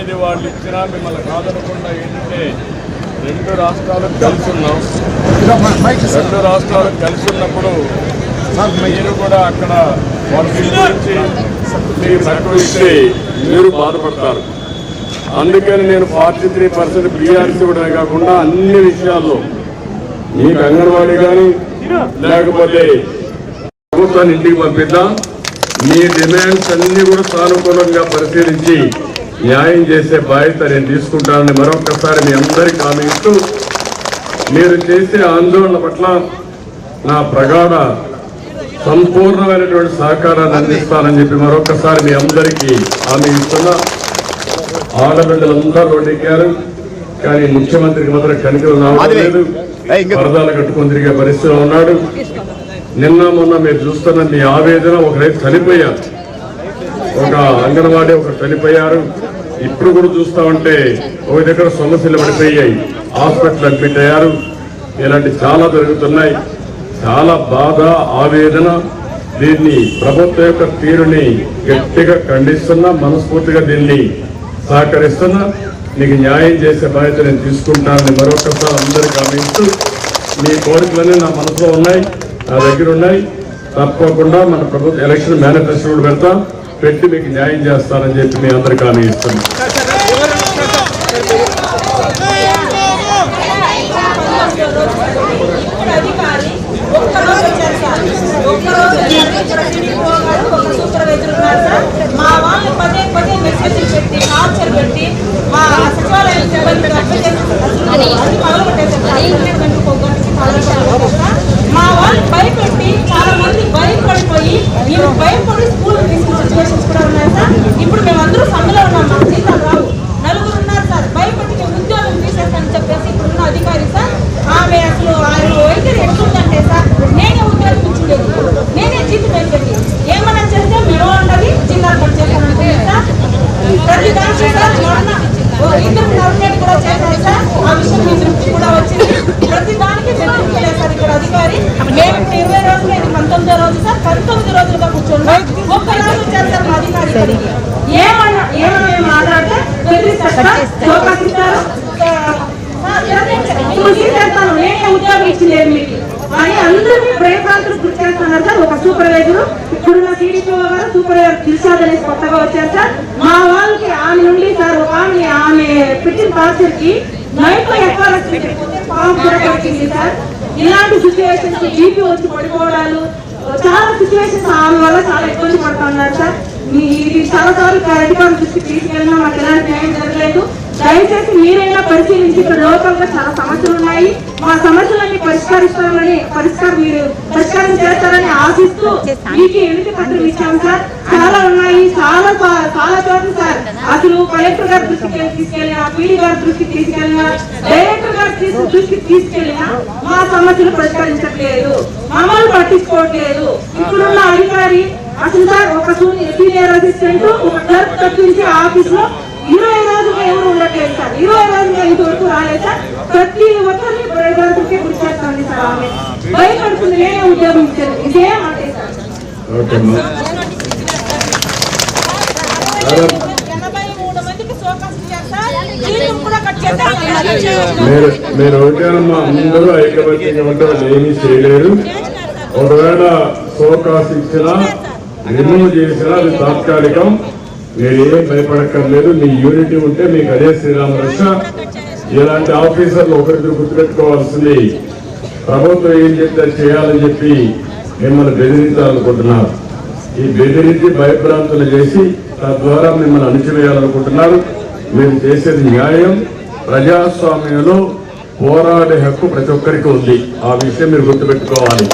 ఏది వాళ్ళు ఇచ్చినా మిమ్మల్ని కాదనకుండా ఏంటంటే రెండు రాష్ట్రాలకు కలిసి ఉన్నాం. రెండు రాష్ట్రాలు కలిసి ఉన్నప్పుడు మీరు కూడా అక్కడ వాటి గురించి మీరు బాధపడతారు. అందుకని నేను ఫార్టీ త్రీ పర్సెంట్ బీఆర్సీ కూడా కాకుండా అన్ని విషయాల్లో మీకు అంగన్వాడీ కానీ లేకపోతే ప్రభుత్వాన్ని ఇంటికి పంపిద్దాం. మీ డిమాండ్స్ అన్ని కూడా సానుకూలంగా పరిశీలించి న్యాయం చేసే బాధ్యత నేను తీసుకుంటానని మరొకసారి మీ అందరికీ హామీ ఇస్తూ మీరు చేసే ఆందోళన పట్ల నా ప్రగాఢ సంపూర్ణమైనటువంటి సహకారాన్ని అందిస్తానని చెప్పి మరొకసారి మీ అందరికీ హామీ ఇస్తున్నా. ఆడబిడ్డలందరూ రోడ్డెక్కారు కానీ ముఖ్యమంత్రికి మాత్రం కనికలు రావడం లేదు. పరదాలు కట్టుకొని తిరిగే పరిస్థితిలో ఉన్నాడు. నిన్న మొన్న మీరు చూస్తున్న మీ ఆవేదన ఒక రైతు చనిపోయారు. ఒక అంగన్వాడీ ఒక చనిపోయారు. ఇప్పుడు కూడా చూస్తా ఉంటే ఒక దగ్గర సమస్యలు పడిపోయాయి. హాస్పిటల్ అడ్మిట్ అయ్యారు. ఇలాంటి చాలా జరుగుతున్నాయి. చాలా బాధ ఆవేదన. దీన్ని ప్రభుత్వం యొక్క తీరుని గట్టిగా ఖండిస్తున్నా మనస్ఫూర్తిగా దీన్ని సహకరిస్తున్నా నీకు న్యాయం చేసే బాధ్యత నేను తీసుకుంటానని మరొకసారి అందరికీ గమనిస్తూ మీ కోరికలన్నీ నా మనసులో ఉన్నాయి నా దగ్గర ఉన్నాయి. తప్పకుండా మన ప్రభుత్వ ఎలక్షన్ మేనిఫెస్టో కూడా పెడతాం. పెట్టి మీకు న్యాయం చేస్తారని చెప్పి మీ అందరికీ హామీ ఇస్తున్నాను అధికారి ఒక్కరోజు వచ్చారు సార్ ఒక్కరోజు వచ్చారు ఇక్కడ టీడీపీ గారు ఒక సూపర్వైజర్ ఉన్నారు సార్ మా వాళ్ళు పదే పదే మెసేజ్లు పెట్టి టార్చర్ పెట్టి మా సచివాలయం సిబ్బంది అర్థం చేసుకుంటారు అది పగలగొట్టేశారు సార్ పన్నెండు గంటలకు ఒక గంటకి పగలగొట్టారు సార్ మా వాళ్ళు భయపెట్టి చాలా మంది భయపడిపోయి మేము భయపడి స్కూల్ తీసుకున్న సిచ్యువేషన్స్ కూడా ఉన్నాయి సార్ ఇప్పుడు మేమందరూ సమ్మెలో ఉన్నాం మాకు జీతాలు రావు నలుగురు ఉన్నారు సార్ భయపడి మేము ఉద్యోగం తీసేస్తానని చెప్పేసి ఇప్పుడున్న అధికారి సార్ ఆమె అసలు ఆయన వైఖరి ఎట్లుందంటే సార్ నేనే ఉద్యోగం ఇచ్చిండేది నేనే జీతం వేసేది ఏమన్నా చేస్తే మేము ఉండదు జిల్లాలు పని చేస్తానంటే సార్ ప్రతి దానికి సార్ మొన్న ఓ ఇద్దరు నవనేట్ కూడా చేశారు సార్ ఆ విషయం మీ దృష్టికి కూడా వచ్చింది ప్రతి దానికి బెదిరింపు చేశారు ఇక్కడ అధికారి మేము ఇప్పుడు ఇరవై రోజులు ఇది పంతొమ్మిదో రోజు సార్ పంతొమ్మిది రోజులుగా కూర్చున్నాం ఒక్క రోజు వచ్చారు సార్ మా అధికారి ఏమన్నా ఏమన్నా మేము మాట్లాడితే బెదిరిస్తారు సార్ చౌకాసిస్తారు చేస్తాను నేనే లేదు మీకు. కానీ అందరినీ ప్రయత్నాలు గురి చేస్తున్నారు సార్. ఒక సూపర్వైజర్ ఇప్పుడున్న టీడీపీ గారు సూపర్వైజర్ దిల్షాద్ అనేసి కొత్తగా వచ్చారు సార్. మా వాళ్ళకి ఆమె నుండి సార్ ఒక ఆమె ఆమె పెట్టిన టార్చర్కి నైట్లో ఎఫ్ఆర్ఎస్ పాము సార్. ఇలాంటి సిచ్యువేషన్స్ జీపీ వచ్చి పడిపోవడాలు చాలా సిచ్యువేషన్స్ ఆమె వల్ల చాలా ఇబ్బంది పడుతున్నారు సార్. ఇది చాలా సార్లు అధికారుల దృష్టికి తీసుకెళ్ళినా మాకు ఎలాంటి న్యాయం జరగలేదు. దయచేసి మీరైనా పరిశీలించి ఇక్కడ లోకల్గా చాలా సమస్యలు ఉన్నాయి. మా సమస్యలన్నీ పరిష్కరిస్తామని పరిష్కారం మీరు పరిష్కారం చేస్తారని ఆశిస్తూ మీకు ఎన్నిక పత్రం ఇచ్చాము సార్. చాలా ఉన్నాయి. చాలా చాలా చోట్ల సార్. అసలు కలెక్టర్ గారి దృష్టికి తీసుకెళ్ళినా పీడీ గారి దృష్టికి తీసుకెళ్ళినా డైరెక్టర్ గారి దృష్టికి తీసుకెళ్ళినా మా సమస్యలు పరిష్కరించట్లేదు. మమ్మల్ని పట్టించుకోవట్లేదు. ఇప్పుడున్న అధికారి అసలు సార్ ఒక సీనియర్ అసిస్టెంట్ ఒక క్లర్క్ తప్పించి ఆఫీస్లో ఇరవై చేయట్లేదు ఎవరు ఉండట్లేదు సార్ ఇరవై రోజులు ఇంతవరకు రాలేదు సార్. ప్రతి ఒక్కరిని ప్రజలకి గురి చేస్తుంది సార్ ఆమె. భయపడుతుంది నేనే ఉద్యోగం ఇచ్చాను. ఇదే మాట సార్. మీరు మీరు ఒకటేనమ్మా అందరూ ఐకమత్యంగా ఉంటారు ఏమీ చేయలేరు. ఒకవేళ సోకాస్ ఇచ్చినా రిమూవ్ చేసినా అది తాత్కాలికం. మీరేం భయపడక్కర్లేదు మీ యూనిటీ ఉంటే మీకు అదే శ్రీరామ రక్ష. ఇలాంటి ఆఫీసర్లు ఒకరిద్దరు గుర్తుపెట్టుకోవాల్సింది. ప్రభుత్వం ఏం చెప్తే అది చేయాలని చెప్పి మిమ్మల్ని బెదిరించాలనుకుంటున్నారు. ఈ బెదిరించి భయభ్రాంతులు చేసి తద్వారా మిమ్మల్ని అణిచివేయాలనుకుంటున్నారు. మేము చేసేది న్యాయం. ప్రజాస్వామ్యంలో పోరాడే హక్కు ప్రతి ఒక్కరికి ఉంది. ఆ విషయం మీరు గుర్తుపెట్టుకోవాలి.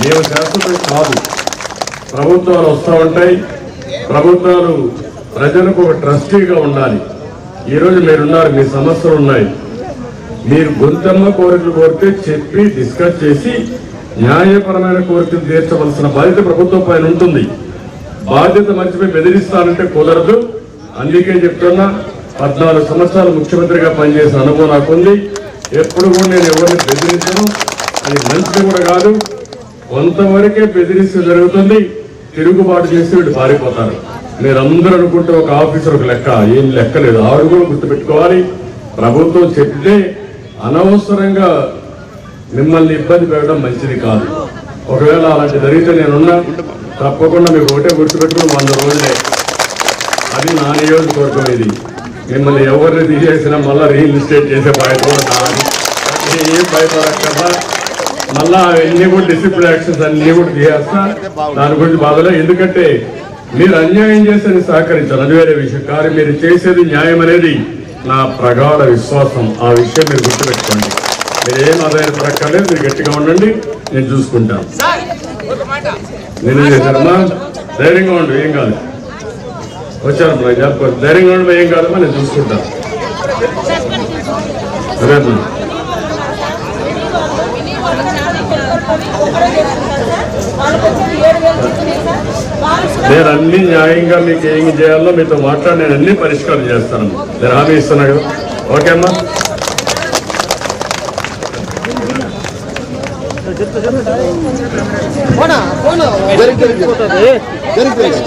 మేము శాశ్వతం కాదు. ప్రభుత్వాలు వస్తూ ఉంటాయి. ప్రభుత్వాలు ప్రజలకు ఒక ట్రస్టీగా ఉండాలి. ఈరోజు మీరున్నారు మీ సమస్యలు ఉన్నాయి. మీరు గొంతమ్మ కోరికలు కోరితే చెప్పి డిస్కస్ చేసి న్యాయపరమైన కోరికలు తీర్చవలసిన బాధ్యత ప్రభుత్వం పైన ఉంటుంది. బాధ్యత మర్చిపోయి బెదిరిస్తానంటే కుదరదు. అందుకే చెప్తున్నా పద్నాలుగు సంవత్సరాలు ముఖ్యమంత్రిగా పనిచేసిన అనుభవం నాకుంది. ఎప్పుడు కూడా నేను ఎవరిని బెదిరించను. అది మంచిది కూడా కాదు. కొంతవరకే బెదిరిస్తే జరుగుతుంది. తిరుగుబాటు చేసి వీళ్ళు పారిపోతారు. మీరందరూ అనుకుంటే ఒక ఆఫీసర్ ఒక లెక్క ఏం లెక్క లేదు. ఆవిడ కూడా గుర్తుపెట్టుకోవాలి ప్రభుత్వం చెప్తే అనవసరంగా మిమ్మల్ని ఇబ్బంది పెట్టడం మంచిది కాదు. ఒకవేళ అలాంటి జరిగితే నేనున్నా తప్పకుండా మీకు ఒకటే గుర్తుపెట్టుకుని వంద రోజులే. అది నా నియోజకవర్గం ఇది. మిమ్మల్ని ఎవరిని తీసేసినా మళ్ళీ రీఇన్స్టేట్ చేసే బాధ్యత నాది ఏం భయపడక్కర్లా. మళ్ళా అవన్నీ కూడా డిసిప్లిన్ యాక్షన్స్ అన్ని కూడా తీసేస్తా. దాని గురించి బాధలే. ఎందుకంటే మీరు అన్యాయం చేసేది సహకరించారు అది వేరే విషయం. కానీ మీరు చేసేది న్యాయం అనేది నా ప్రగాఢ విశ్వాసం. ఆ విషయం మీరు గుర్తుపెట్టుకోండి. మీరు ఏం ఆదాయం పడక్కర్లేదు మీరు గట్టిగా ఉండండి నేను చూసుకుంటాను. నేను చేశారమ్మా ధైర్యంగా ఉండు ఏం కాదు. వచ్చారమ్మా చెప్ప. ధైర్యంగా ఉండి ఏం కాదమ్మా నేను చూసుకుంటాను. అదేమ్మా నేను అన్ని న్యాయంగా మీకు ఏం చేయాలో మీతో మాట్లాడి నేను అన్ని పరిష్కారం చేస్తాను. నేను హామీ ఇస్తున్నా కదా. ఓకే అమ్మా. జరిగి జరిగి